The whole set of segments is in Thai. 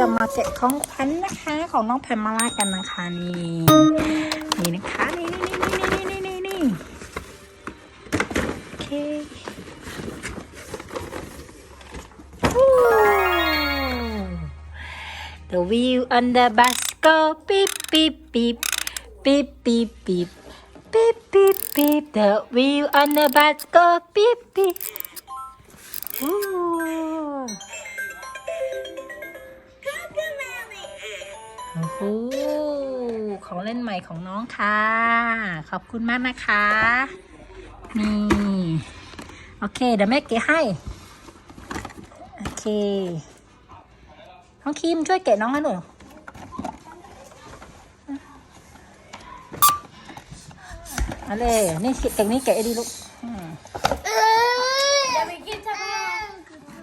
จะมาแกะของขวัญนะคะ ของน้องแพมมาลากันนะคะนี่นี่นะคะนี่นี่นี่นี่นี่นี่นี่โอเคโอ้ The wheel on the bus go beep beep beep beep beep beep beep beep beep The wheel on the bus go beep beep โของเล่นใหม่ของน้องค่ะ ขอบคุณมากนะคะ นี่ โอเค เดี๋ยวแม่เกะให้ โอเค น้องคิมช่วยแกะน้องให้หน่อยเอาเลยนี่แกะนี้แกะให้ดีลูกอืมเดี๋ยวไปกินทำไม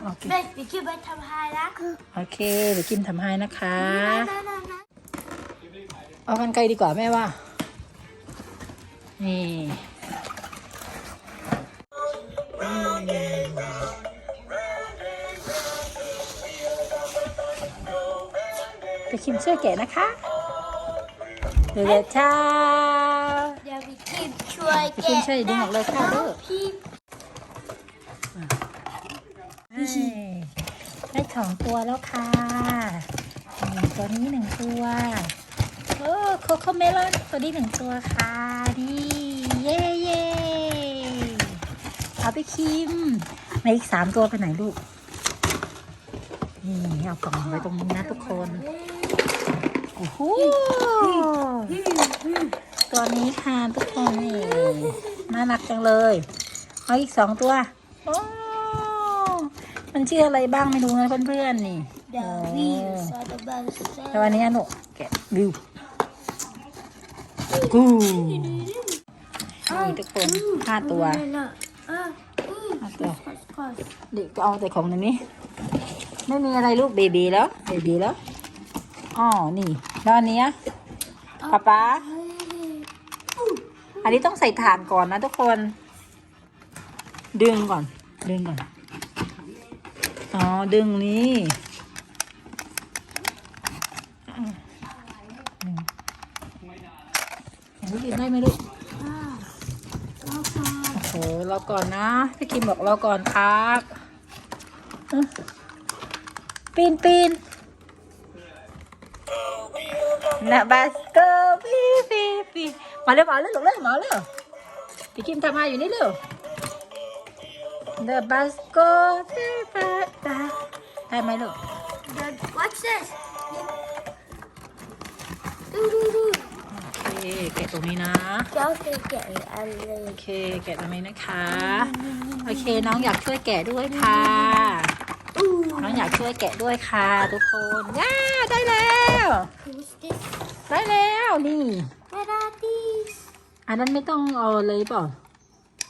โอเคไปไปกินไปทำไมนะ โอเคเดี๋ยวกิมทำให้นะคะนะนะนะ เอากันไกลดีกว่าแม่ว่า นี่อืมไปคิมช่วยแกะนะคะเดี๋ยวเดี๋ยวช้าเดี๋ยวไปกินช่วยไปกินช่วยดึงออกเลยค่ะลูกพี่ได้สองตัวแล้วค่ะนี่ตัวนี้หนึ่งตัว โอ้โคโคเมลอนตัวนี้หนึ่งตัวค่ะนี่เย่เย่เอาไปคิมในอีกสามตัวไปไหนลูก นี่เอากล่องไว้ตรงนี้นะทุกคนโอ้โหตัวนี้ค่ะทุกคนนี่น่ารักจังเลยเอาอีกสองตัวโอ้มันชื่ออะไรบ้างไม่รู้นะเพื่อนๆนี่เดี๋ยววิวซอดบัสเซ่แต่วันนี้หนูแกะวิว กูนี่ทุกคนห้าตัวห้าตัวเด็กก็เอาแต่ของในนี้ ไม่มีอะไรลูกเบบีแล้วเบบีแล้วอ๋อนี่แล้วอันนี้ป๊าป๊าอันนี้ต้องใส่ถ่านก่อนนะทุกคน ดึงก่อน ดึงก่อน อ๋อ ดึงนี้อืม อันนี้กินได้ไหมลูกอ่าแล้วก็โอ้โหรอก่อนนะ พี่คิมบอกรอก่อนครับอะปีนปีนนะบาสเกอร์ปีปีปีมาเร็วมาเร็วลูกเร็วมาเร็วพี่คิมทำมาอยู่นี่เร็ว The bus goes ได้ไหมลูกเดี๋ยว watch this ดูดูดูโอเค แกะตรงนี้นะเดี๋ยวไปแกะอีกอันเลยโอเค แกะตรงนี้นะคะ โอเค น้องอยากช่วยแกะด้วยค่ะ อู้ น้องอยากช่วยแกะด้วยค่ะทุกคนย่าได้แล้ว who's this ได้แล้วนี่ Where are these อันนั้นไม่ต้องเอาเลยเปล่า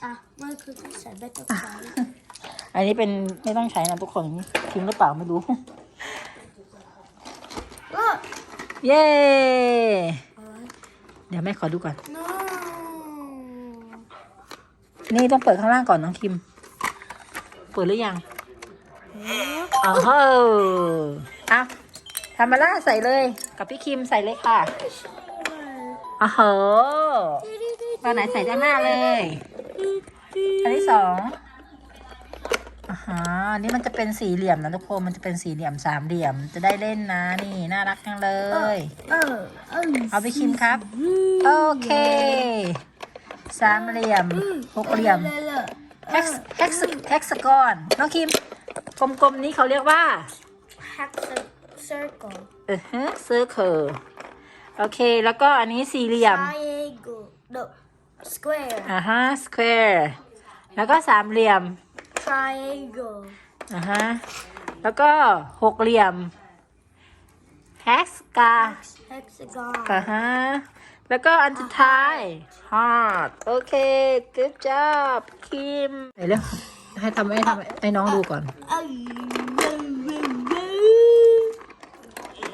อะมันคือที่ใส่ใบตะไคร้อันนี้เป็นไม่ต้องใช้นะทุกคนทิ้งหรือเปล่าไม่รู้ก็เย้ เดี๋ยวแม่ขอดูก่อน no นี่ต้องเปิดข้างล่างก่อนน้องคิม เปิดหรือยังอ๋อเฮ้เอาทำมาล่าใส่เลย กับพี่คิมใส่เลยค่ะอ๋อโหตัวไหนใส่ด้านหน้าเลย อันที่สอง อ่าฮะอันนี้มันจะเป็นสี่เหลี่ยมนะทุกคน มันจะเป็นสี่เหลี่ยมสามเหลี่ยม จะได้เล่นนะนี่น่ารักจังเลย เออเออเอาไปคิมครับ โอเค สามเหลี่ยมหกเหลี่ยมเฮกซ์เฮกซ์เฮกซ์กอนน้องคิม กลมๆนี้เขาเรียกว่า Hexa circle เออฮะเซอร์เคิลโอเค แล้วก็อันนี้สี่เหลี่ยม triangle no square อ่าฮะสแควร์แล้วก็สามเหลี่ยม triangle อ่าฮะ แล้วก็หกเหลี่ยมเฮกซ์กา hexagon อ่าฮะ แล้วก็อันสุดท้าย heart โอเค good job คิมเดี๋ยวเร็วให้ทำให้ทำให้น้องดูก่อนเอ้ย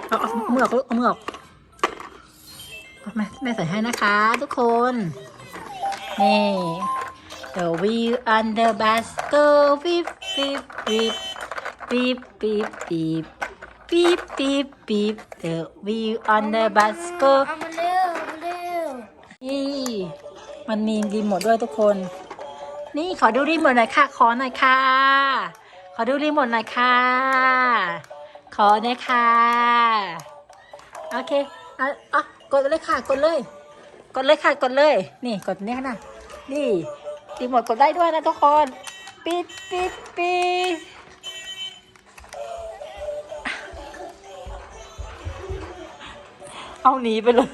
เอาเอามือออกลูกเอามือออกเอาแม่แม่ใส่ให้นะคะทุกคน นี่ The wheel on the bus go beep beep beep beep beep beep ปี๊บปี๊บปี๊บ the wheel on the bus go เอามาเร็วเอามาเร็วนี่มันมีรีโมทด้วยทุกคน นี่ขอดูรีโมทหน่อยค่ะ ขอหน่อยค่ะ ขอดูรีโมทหน่อยค่ะ ขอหน่อยค่ะ โอเคอะอะกดเลยค่ะ กดเลย กดเลยค่ะ กดเลย นี่กดเนี่ยนะนี่ รีโมทกดได้ด้วยนะทุกคน ปิดปิดปิดเอาหนีไปเลย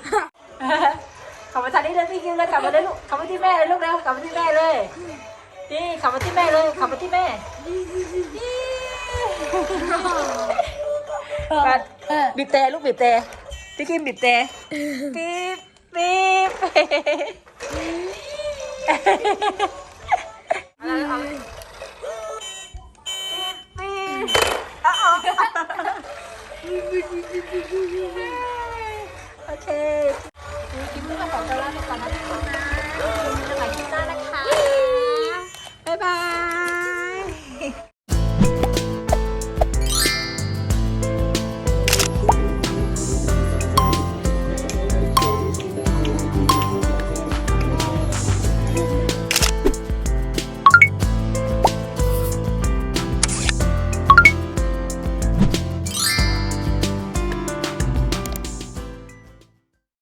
ขับมาทางนี้เลยพี่คิวเลยขับมาเลยลูกขับมาที่แม่เลยลูกแล้วขับมาที่แม่เลยนี่ขับมาที่แม่เลยขับมาที่แม่ปัดบีบแต่ลูกบีบแต่พี่คิมบีบแต่บีบบีบ โอเคคลิปนี้ก็ขอตัวลาไปก่อนนะทุกคนนะเจอกันใหม่คลิปหน้านะคะ